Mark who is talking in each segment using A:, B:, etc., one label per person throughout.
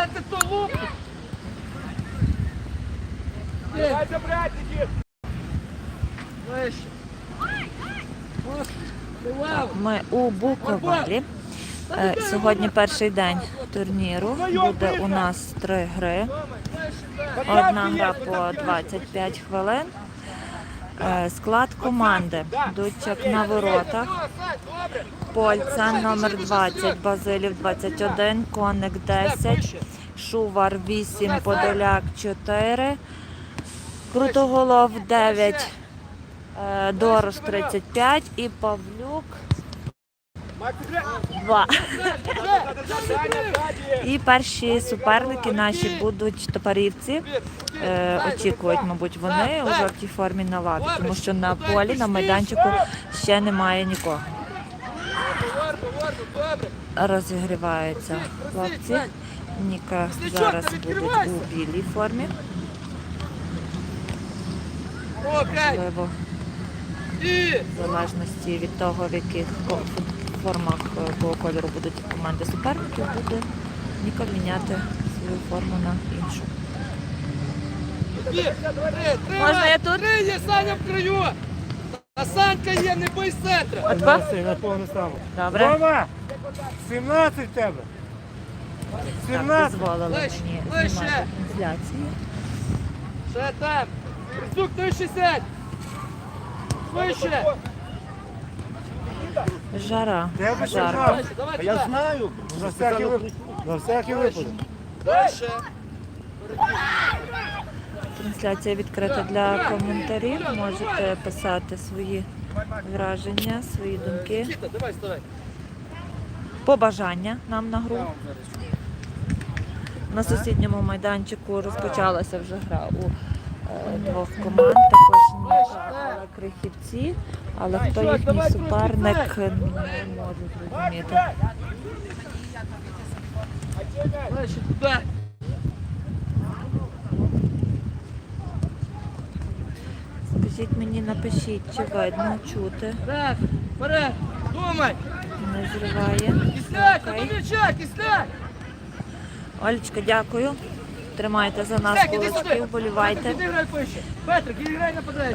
A: Перестаньте то лупу!
B: Дайте, братики!
C: Ми у Буковелі. Е, Сьогодні перший день турніру. Буде у нас три гри. Одна гра по 25 хвилин. Е, Склад команди. Дудчак на воротах. Польця номер 20, Базилів 21, Коник 10, Шувар 8, Подоляк 4, Крутоголов 9, Дорож Дорош 35 і Павлюк 2. І перші суперники наші будуть топарівці. Е, очікують, мабуть, вони у жовтій формі на лаві, тому що на полі, на майданчику ще немає нікого. Розігріваються хлопці. Ніка зараз будуть у білій формі. Можливо, в залежності від того, в яких формах е, якого кольору будуть команди суперників, буде Ніка міняти свою форму на іншу.
A: Три, три,
C: Можна я тут?
A: Три є, Саня в краю. А Санька є, не бий.
C: От два?
B: на повну ставу.
C: Добре.
B: Рома! 17 в тебе!
C: Так,
B: 17!
C: дозволили мені
A: ближче.
C: знімати трансляцію.
A: Ще там. Присук 360. Вище.
C: Жара.
B: Тебе ще
C: Жарко.
D: Я знаю.
B: На всякий випадок. На всякий випадок.
A: Вище.
C: Трансляція відкрита для коментарів. Можете писати свої враження, свої думки, побажання нам на гру. На сусідньому майданчику розпочалася вже гра у двох команд. Також але крихівці. Але хто їхній суперник, не можу зрозуміти. Скажіть мені, напишіть, чи видно, чути,
A: вперед. Думай.
C: не зриває.
A: Кисляк,
C: Окей.
A: м'яча.
C: Олечка, дякую. Тримайте за нас кулачки, вболівайте.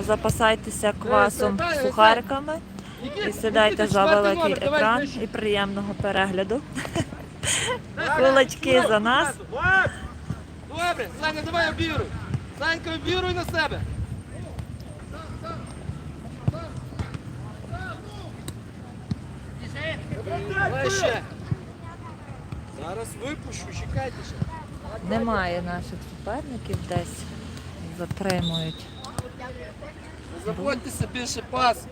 C: Запасайтеся квасом,
A: дай, дай.
C: сухариками і сідайте за великий екран і приємного перегляду. Кулачки за нас.
A: Добре, Саня, давай обіруй. Санька, обіруй на себе. Зараз випущу, чекайте ще.
C: Немає наших суперників, десь затримують.
A: Не Заботьтеся більше пас.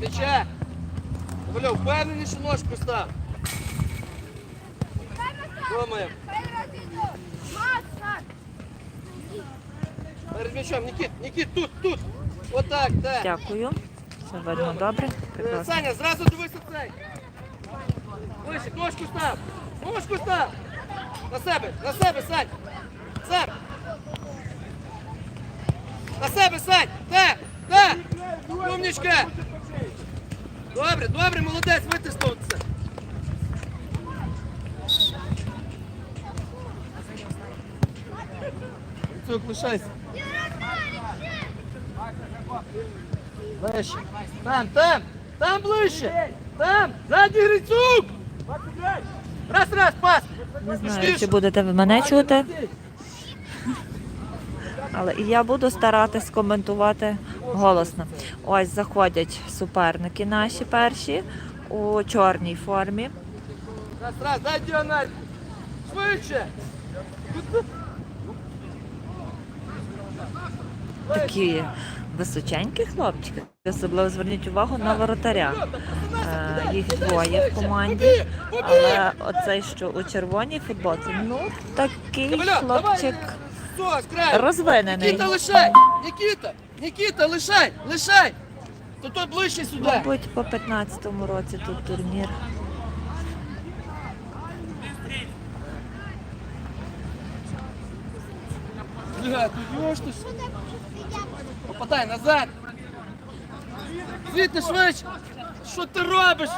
A: Мяча. Бля, впевнений, що ножку став. Думаємо. Перед м'ячом, Нікіт, Нікіт, тут, тут. Отак, так.
C: Дякую. Все видно добре. Прекрасно.
A: Саня, зразу дивися цей. Вище, ножку став. Ножку став. На себе, на себе, Сань. Сам. На себе, Сань. Так, так. Умничка. Добре, добре, молодець, витиснув це. Цук, лишайся. Вище. Там, там, там ближче. Там, ззаді Грицюк. Раз, раз, пас.
C: Не знаю, чи будете ви мене чути, але і я буду старатись коментувати голосно. Ось заходять суперники наші перші у чорній формі.
A: Раз, раз, дай діагональ. Швидше.
C: Такі височенькі хлопчики. Особливо зверніть увагу на воротаря. Е, Їх двоє в команді. Але оцей, що у червоній футболці, ну такий хлопчик розвинений.
A: Нікіта, лишай. Нікіта, Нікіта, лишай, лишай. То той ближче сюди.
C: Мабуть, по 15-му році тут турнір.
A: Бля, тут. Попадай назад. Звідти швидше! Що ти робиш?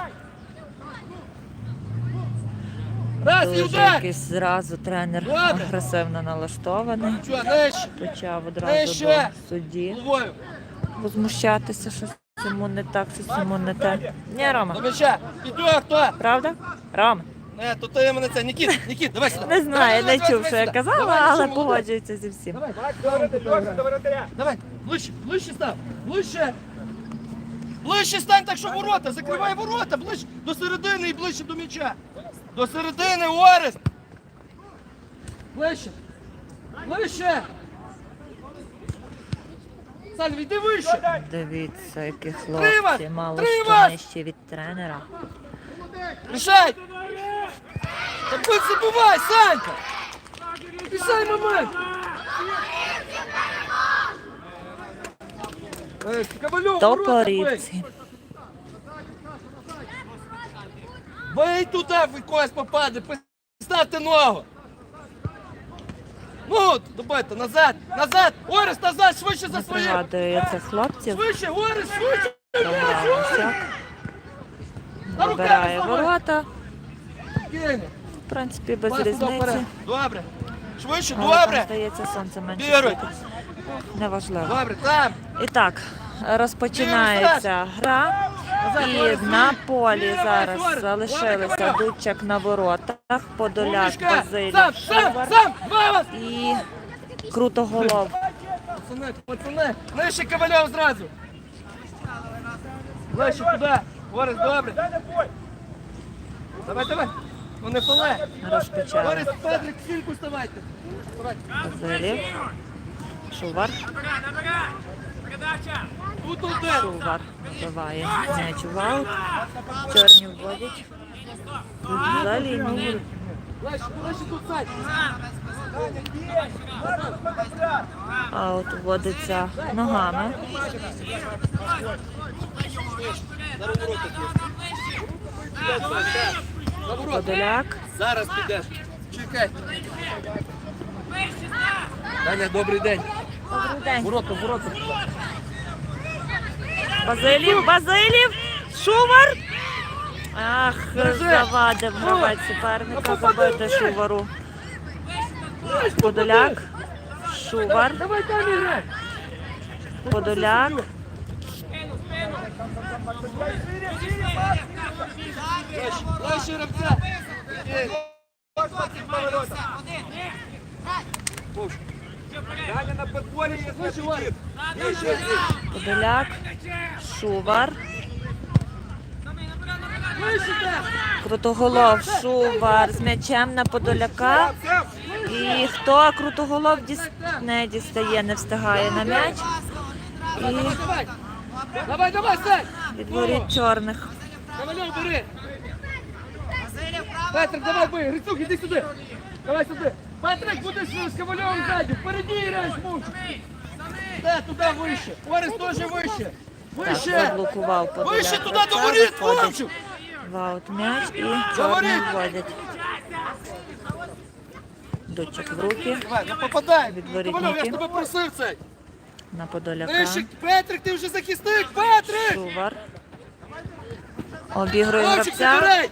A: Раз і
C: Дуже
A: удар!
C: якийсь зразу тренер
A: Добре.
C: агресивно налаштований.
A: Чого, нижче?
C: Почав одразу до судді
A: Головою.
C: возмущатися, що йому не так, що йому не те. Ні,
A: До
C: Рома,
A: м'яча. Підйо, хто?
C: правда? Рома.
A: Не, то ти мене це. Нікіт, Нікіт, давай сюди.
C: Не знаю,
A: Давай,
C: не чув, що я казала,
A: Давай,
C: але погоджується зі всім.
A: Давай,
B: До воротаря.
A: давай, ближче, ближче став, ближче. Ближче стань так, що ворота, закривай ворота, ближче до середини і ближче до м'яча. До середини, Орест. Ближче. Ближче. Саль, йди вище.
C: Дивіться, які
A: Тримай!
C: хлопці, мало що
A: Тримай!
C: нижче від тренера.
A: Рішай! Та будь забивай, Санька! Рішай момент! Бий!
C: Топорівці.
A: Бий туди, в когось попаде, поставте ногу! Ну, добайте, назад, назад! Орест, назад, швидше за
C: Не
A: своє!
C: пригадую я цих хлопців.
A: Швидше, Орест, швидше! На руках
C: Набирає ворота. В принципі, без різниці.
A: Добре. Швидше, добре!
C: здається, сонце менше світить. Неважливо.
A: Добре, там!
C: І так, розпочинається гра. І на полі зараз залишилися Дудчак на воротах, Подоляк! Базилів!
A: Два вас!
C: і Крутоголов.
A: Пацани, пацани! Нижче Ковальов зразу! Ближче туди! Орес, добре! Давай, давай! Ну не поле!
C: Розпочали.
A: Петрик, кільку ставайте! Вставайте.
C: Базилів. Шувар.
A: Тут один!
C: Шувар вбиває м'яч у аут. Чорні вводять.
A: Тут сядь!
C: Аут вводиться ногами.
A: Ворот!
C: Подоляк.
A: Зараз підеш! Чекай! Даня, добрий день!
C: Добрий день.
A: Ворота, ворота!
C: Базилів, Базилів, Шувар. Ах, завадив гравець суперника забити Шувару. Подоляк, Шувар,
A: Давай там іграй!
C: Подоляк,
B: На є
C: Подоляк, Шувар, Крутоголов, Шувар з м'ячем на Подоляка. І хто Крутоголов діс... не дістає, не встигає на м'яч. І
A: Давай, давай! Сань!
C: відворіт чорних.
A: Ковальов, бери! Петрик, давай бий! Грицюк, іди сюди! Давай сюди! Петрик, будеш з Ковальовим ззаді! Впереді граєш, муч! Де, туди вище! Орес теж вище! Вище!
C: заблокував Подоляк.
A: Вище туди до воріт, хлопчик!
C: В м'яч і чорні
A: Говорить.
C: вводять. Дочок в руки
A: Давай, не попадай!
C: Відворітники.
A: Ковальов, я ж тебе просив цей!
C: на Подоляка.
A: Петрик, ти вже захисник! Петрик!
C: Шувар. Обігрує гравця!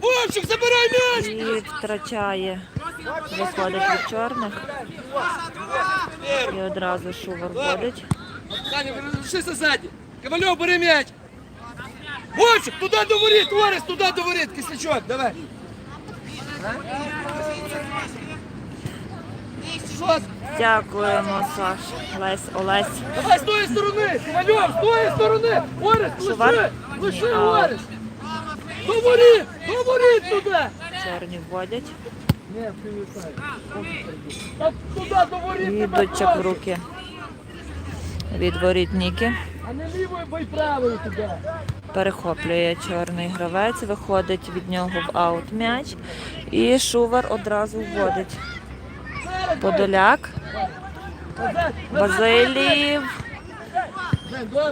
A: Вовчик, забирай м'яч!
C: і втрачає. Виходить від чорних. І одразу Шувар входить.
A: Саня, лишися ззаді. Ковальов, бери м'яч. Вовчик, туди до воріт, Орес, туди до воріт, кислячок, давай.
C: Дякуємо, Саш. Лесь Олесь.
A: Давай з тої сторони, Ковальов, з тої сторони. Орес, лиши, лиши. Орес. До воріт, туди.
C: Чорні вводять. І
A: тебе
C: в руки. Від воріт Ніки.
A: А не лівою, бо й правою туди.
C: Перехоплює чорний гравець, виходить від нього в аут м'яч. І Шувар одразу вводить. Подоляк, Базилів,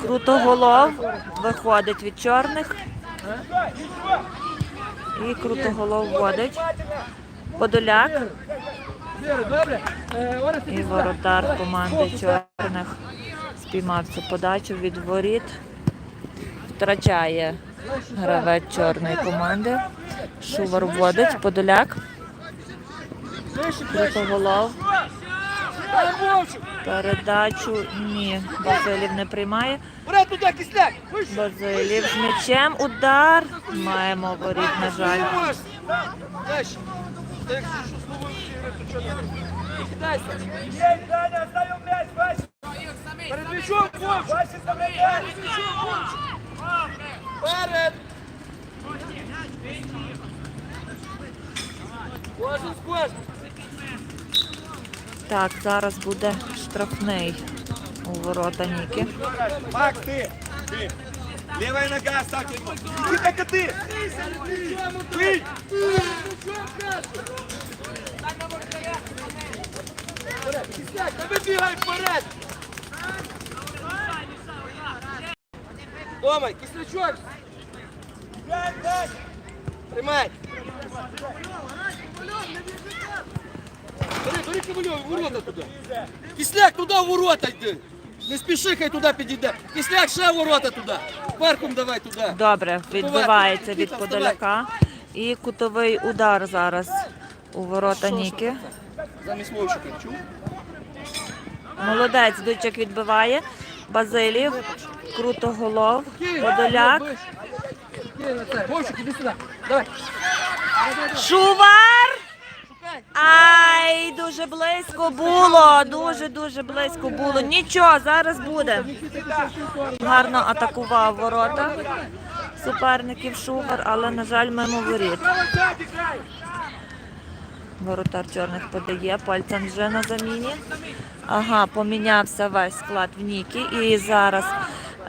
C: Крутоголов виходить від чорних. І Крутоголов вводить. Подоляк і воротар команди чорних спіймав цю подачу від воріт. втрачає гравець чорної команди. Шувар вводить, Подоляк. Крутоголов. Передачу ні, Базилів не приймає. Базилів з м'ячем. Удар. Маємо воріт, на жаль.
A: Перед м'ячом, Вовчик. Вперед. Кожен з кожним.
C: Так, зараз буде штрафний у ворота Ніки.
B: Макс, ты. Ты. Левая нога, ставь ему. Иди так, а ты. Ты.
A: Кисляк, та вибігай вперед. Дома, кислячок.
B: Дай, дай.
A: Бери, бери Ковальов, ворота туди. Кисляк туди в ворота йди. Не спіши, хай туди підійде. Кисляк ще в ворота туди. Парком давай туди.
C: Добре, відбивається від Подоляка. І кутовий удар зараз у ворота Ніки.
A: Замість Вовчика, чув?
C: Молодець, Дучик відбиває. Базилів, Крутоголов, Подоляк.
A: Вовчик, іди сюди. Давай.
C: Шувар! Ай, дуже близько було. Дуже дуже близько було. Нічого, зараз буде. Гарно атакував ворота суперників Шувар, але, на жаль, мимо воріт. Воротар чорних подає, пальцем вже на заміні. Ага, помінявся весь склад в Нікі. І зараз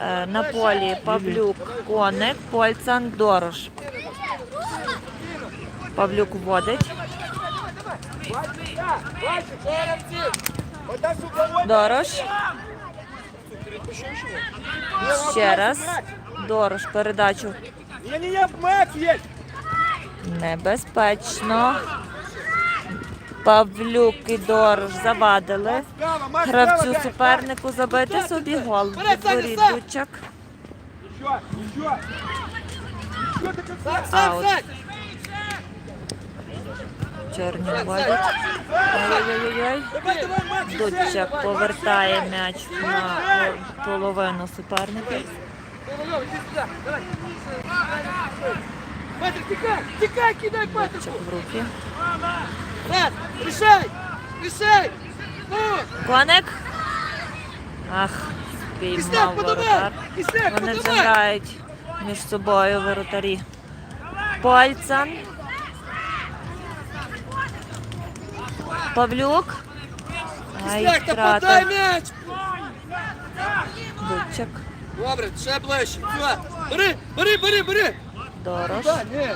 C: е, на полі Павлюк Коник, Польцан Дорош. Павлюк вводить. Дорош. Ще раз. Дорош передачу небезпечно. Павлюк і Дорош завадили. Гравцю супернику забити собі гол.
A: Вперед,
C: Відворіт
A: Сань!
C: Дучак. Аут. Чорні вводять. Ой-ой-ой. Дучак повертає м'яч на половину суперників.
A: Петрик, тікай, тікай, кидай Петрику.
C: В руки.
A: Раз, рішай, рішай.
C: Коник. Ах, спіймав воротар. Вони грають між собою воротарі. Польцан. Павлюк. Ай,
A: Кисляк, та подай
C: втрата.
A: м'яч.
C: Дучак.
A: Добре, ще ближче. Все. Бери, бери, бери, бери.
C: Дорош.
A: Да, ні.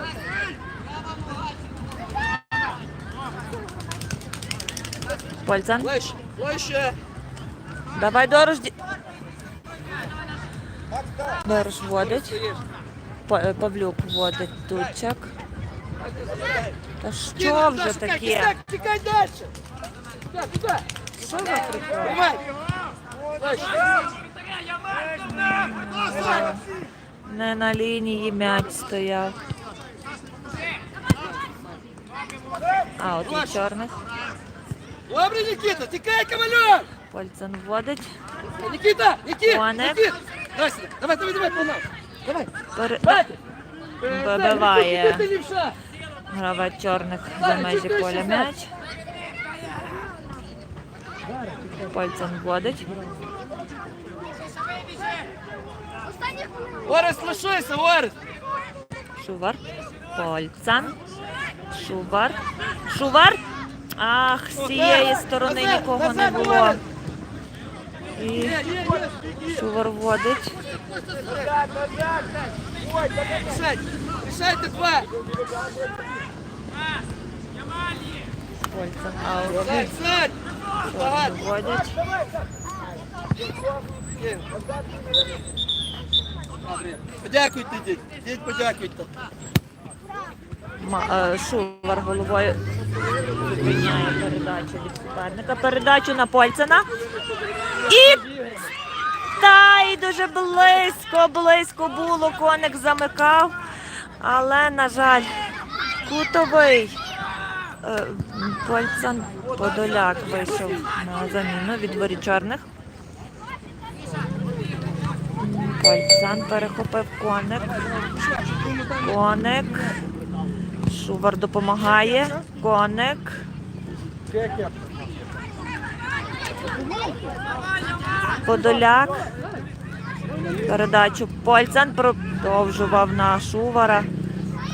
C: Польцан.
A: Ближче, ближче.
C: Давай Дорош. ді- Дорош вводить.
A: Стоїш.
C: Па- е, Павлюк вводить Дучак. Та що вже таке?
A: Тікай далі. Туди, туди.
C: Що за прикол? Не на лінії м'яч стояв. А, от і чорних.
A: Добре, Нікіта, тікай, Ковальов.
C: Польцен вводить.
A: Нікіта, Нікіта. Нікіта. Давай давай, давай, давай. Давай.
C: Пере... Вибиває. Гравець чорних за межі поля м'яч. Польцен вводить.
A: Орес, лишися, Орес.
C: Шувар. Польцан. Шувар. Шувар. Ах, з цієї сторони нікого не було. І. Шувар вводить.
A: Рішайте два.
C: Вводять.
A: Є. Добре. Подякуйте, діть. Діть, подякуйте.
C: Е, Шувар головою зупиняє передачу від суперника. Передачу на Польцена. І Та й дуже близько, близько було, коник замикав, але, на жаль, кутовий. Е, Подоляк вийшов на заміну від воріт чорних. Польцан перехопив коник. Коник. Шувар допомагає. Коник. Подоляк. Передачу Польцан продовжував на Шувара.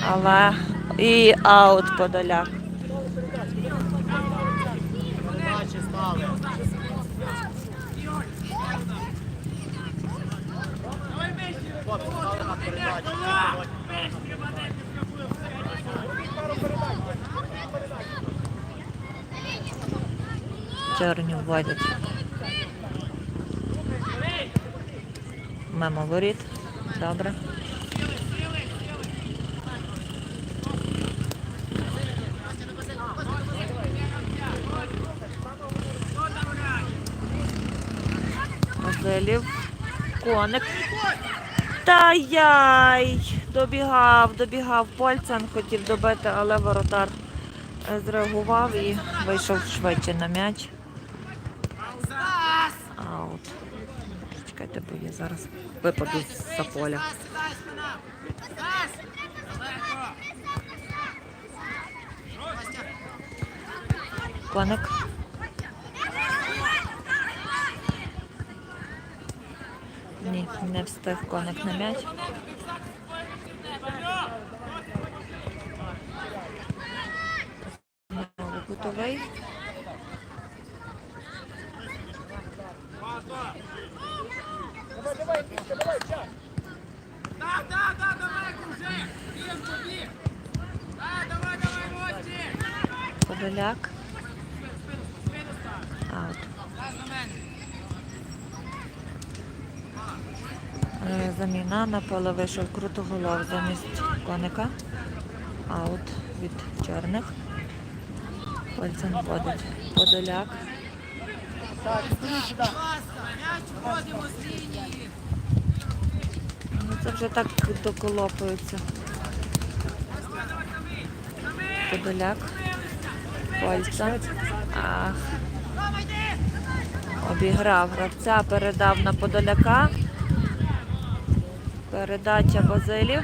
C: Але і аут Подоляк. Чорні вводять. Мемо воріт. Добре. Василів. Коник. Та яй! Добігав, добігав Польцан, хотів добити, але воротар е, зреагував і вийшов швидше на м'яч. Аут. Чекайте, бо я зараз випаду з-за поля. Коник. Ні, не встиг коник на м'яч. Кутовий. Подоляк. Аут. Е, Заміна на поле вийшов крутоголов замість коника. Аут від чорних. Польцем водить Подоляк. Ну, це вже так доколопується. Подоляк. Польця. Ах. Обіграв гравця, передав на Подоляка. Передача Базилів.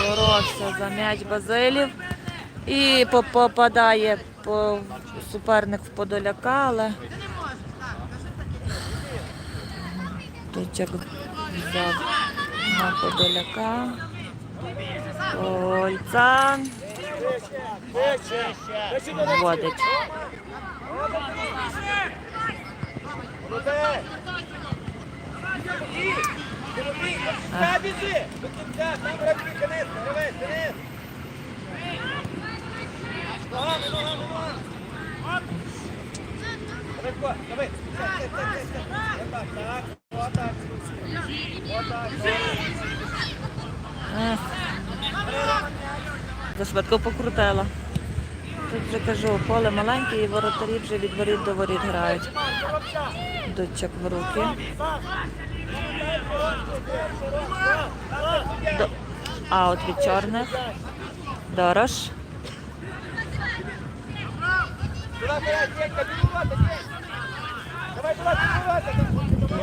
C: Боровся за м'яч Базилів. І попадає по суперник в Подоляка, але Тучак взяв на Подоляка. Польцан вводить.
B: Та біжи!
C: Покрутила. Тут вже кажу, поле маленьке і воротарі вже від воріт до воріт грають. Дочок в руки. До... Аут від чорних.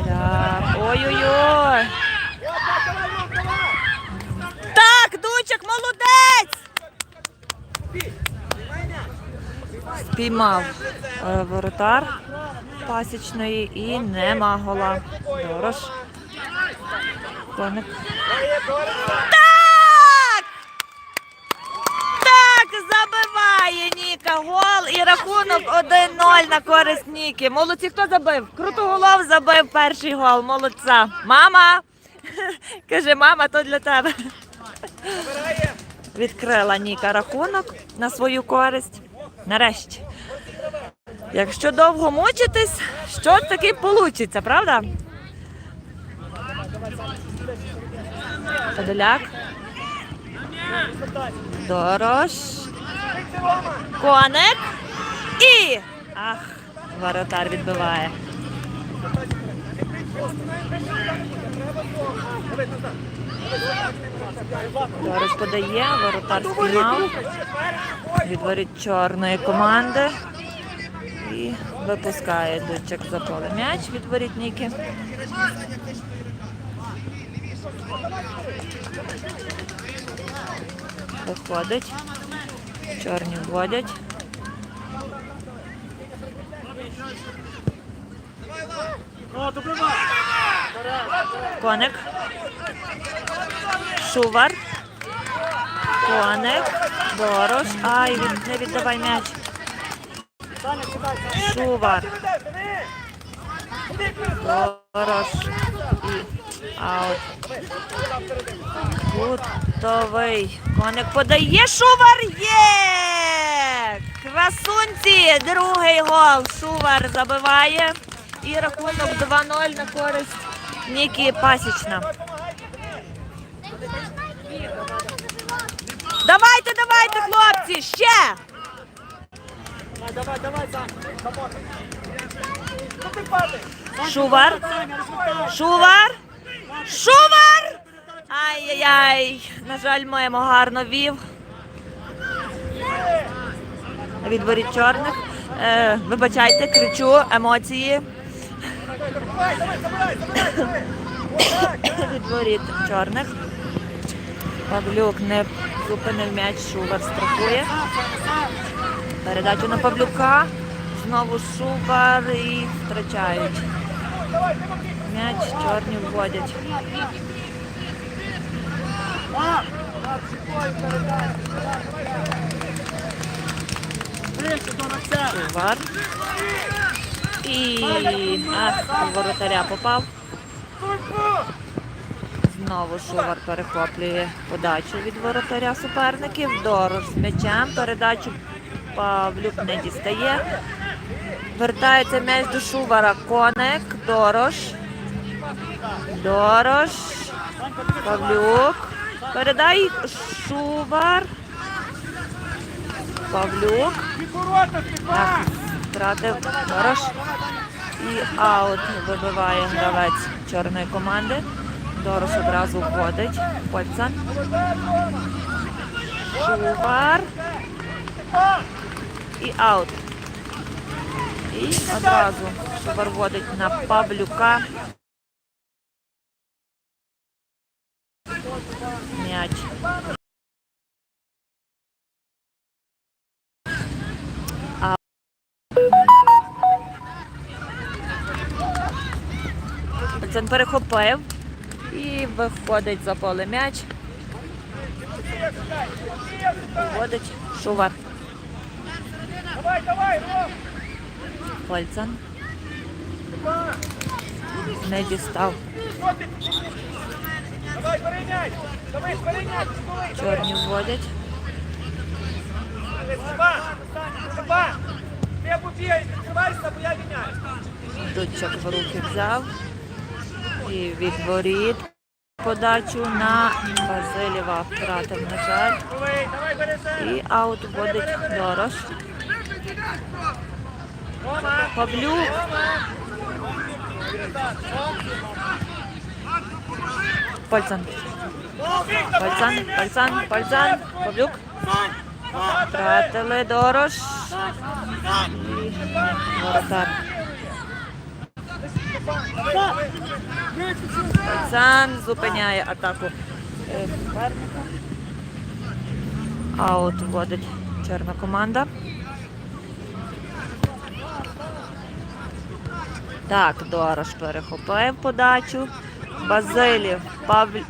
C: Так. Ой-ой-ой. Так, Дучик, молодець! Спіймав е, воротар пасічної і нема гола. Дорош. Коник. Так! Так, забиває Ніка гол і рахунок 1-0 на користь Ніки. Молодці, хто забив? Крутоголов забив перший гол. Молодця. Мама! Каже, мама, то для тебе. Відкрила Ніка рахунок на свою користь. Нарешті. Якщо довго мучитись, що таки вийде, правда? Подоляк. Дорош. Коник. І. Ах, воротар відбиває. Дорож подає, воротар спіймав. Відворіть чорної команди. І випускає Дучик за поле м'яч від ворітники. Виходить. Чорні вводять. Коник. Шувар. Коник. Дорош. Ай, не віддавай м'яч. Шувар. Дорош. І аут. Готовий. Коник подає. Шувар є! Красунці! Другий гол. Шувар забиває. І рахунок 2-0 на користь Нікі Пасічна. Давайте, давайте, хлопці, ще!
B: Давай, давай, Сань,
C: Шувар. Шувар. Шувар! Ай-яй-яй. На жаль, маємо гарно вів. Від воріт чорних. Е, вибачайте, кричу, емоції. Від воріт чорних. Павлюк не зупинив м'яч, Шувар страхує. Передачу на Павлюка. Знову Шувар і втрачають. М'яч чорні вводять. Шувар. І ах, воротаря попав. Знову Шувар перехоплює подачу від воротаря суперників. Дорож з м'ячем. Передачу Павлюк не дістає. Вертається м'яч до Шувара. Коник. Дорош. Дорош. Павлюк. Передай Шувар. Павлюк. Втратив Дорош. І аут вибиває гравець чорної команди. Дорош одразу вводить. Польцан. Шувар. І аут. І одразу Шувар вводить на Павлюка. Польцан перехопив і виходить за поле м'яч. Вводить Шувар.
B: Давай, давай, Ром!
C: Польцан. Не дістав.
B: Давай, перейняй! Давай, перейняй!
C: Чорні вводять.
B: Ти побігай, відкривайся, бо я міняю.
C: Дудчик в руки взяв. І від воріт подачу на Базилєва втратив, на жаль. І аут вводить Дорош. Павлюк. Пальцан. Пальцан, пальцан, пальцан. Павлюк. Втратили Дорош. І воротар. Пальцан зупиняє атаку. е, суперника. Аут вводить чорна команда. Так, Дорош перехопив подачу. Базилів, Павлюк.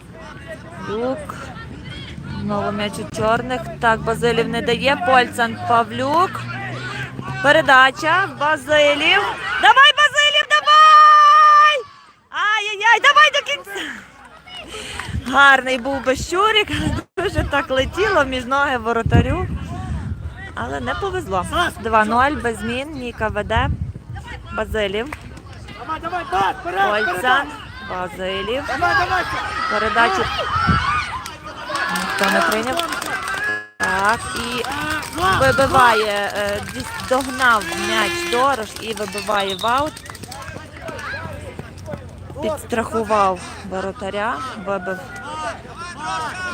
C: Знову м'яч у чорних. Так, Базилів не дає. Польцан Павлюк. Передача. Базилів. Давай, Базилів, давай! Ай-яй-яй, давай до кінця. Гарний був би щурик, дуже так летіло між ноги воротарю. Але не повезло. 2-0 без змін. Ніка веде. Базилів.
B: Давай, давай,
C: Польцан. Базилів.
B: Давай, давай!
C: Передачу. Ніхто не прийняв. Так, і вибиває, е, догнав м'яч Дорош і вибиває в аут. Підстрахував воротаря, вибив.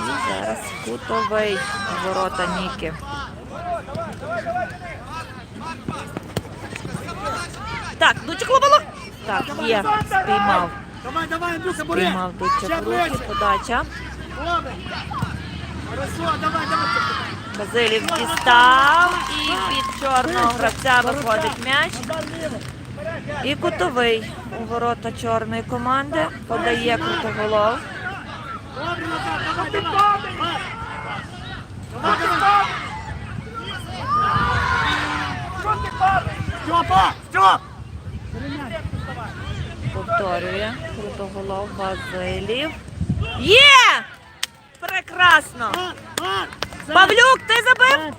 C: І зараз кутовий ворота Ніки. Так, Дучик ловило. Так, є, спіймав.
D: Давай, давай, Андрюха, бери.
C: Спіймав Дучик в руки, подача. Базилів дістав і від чорного гравця виходить м'яч. І кутовий ворота чорної команди подає крутоголов. Повторює крутоголов Базилів. Є! Прекрасно! Павлюк, ти забив?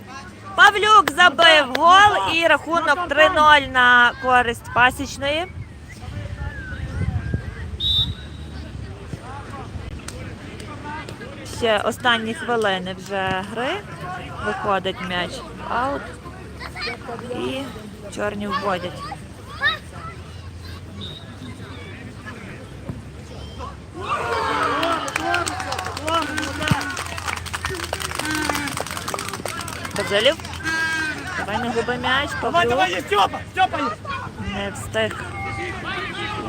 C: Павлюк забив гол і рахунок 3-0 на користь пасічної. Ще останні хвилини вже гри. Виходить м'яч в аут. І чорні вводять. Базилів. Давай не губи м'яч,
D: Давай, давай, є Степа, Степа є.
C: Не встиг.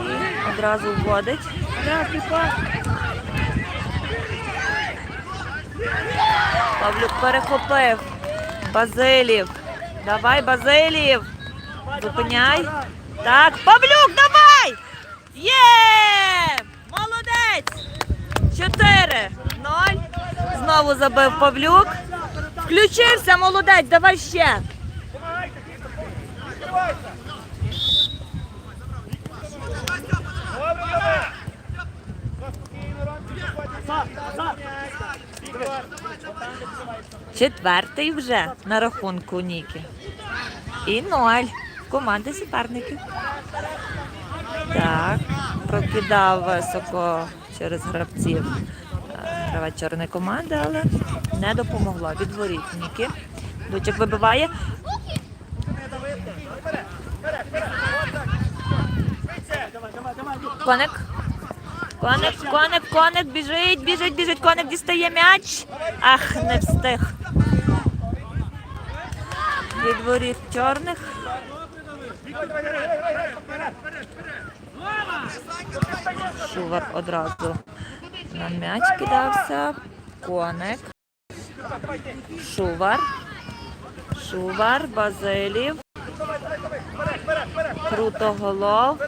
C: І одразу вводить.
D: Красний пас.
C: Павлюк перехопив. Базилів. Давай, Базилів. Зупиняй. Так, Павлюк, давай! Є! Молодець! 4-0. Знову забив Павлюк. Включився, молодець, давай ще. Четвертий вже на рахунку Ніки. І ноль команди суперників. Так, прокидав високо через гравців гравець чорної команди, але не допомогло. Відворіт Ніки. Дучик вибиває. Коник. Коник, коник, коник, біжить, біжить, біжить, коник дістає м'яч. Ах, не встиг. Відворіт чорних. Шувар одразу на м'яч кидався. Коник. Шувар. Шувар, Базилів. Крутоголов.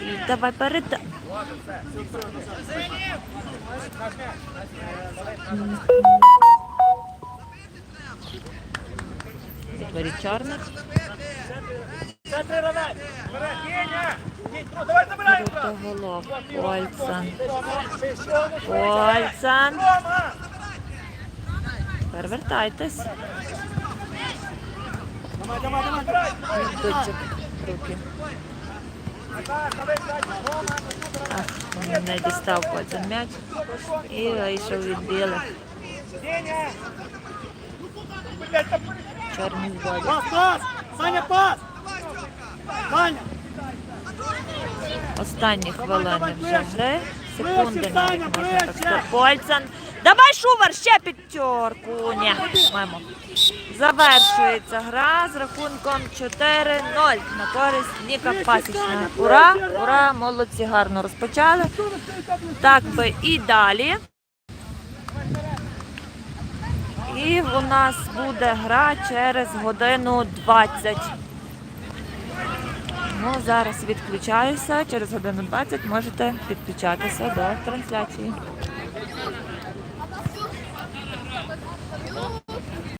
C: І давай перед. Відворіт чорних.
D: Це ти ревець. Бери, Кеня. Їдь, ну, давай забирай.
C: Крутоголов. Ольцан. Ольцан.
D: Рома.
C: Перевертайтесь.
D: Давай, давай, давай, давай.
C: Дочок. Руки. Ах, не дістав потім м'яч. І вийшов від білих. Чорні вводять.
D: Пас, пас. Саня, пас. Саня.
C: Останні хвилини вже гри. Секунди навіть
D: Саня,
C: можна так сказати. Польцан. Давай, Шувар, ще п'ятерку. Ні, маємо. Завершується гра з рахунком 4-0 на користь Ніка Пасічна. Ура, ура, молодці, гарно розпочали. Так би і далі. І у нас буде гра через годину 20. Ну, зараз відключаюся. Через годину 20 можете підключатися до трансляції.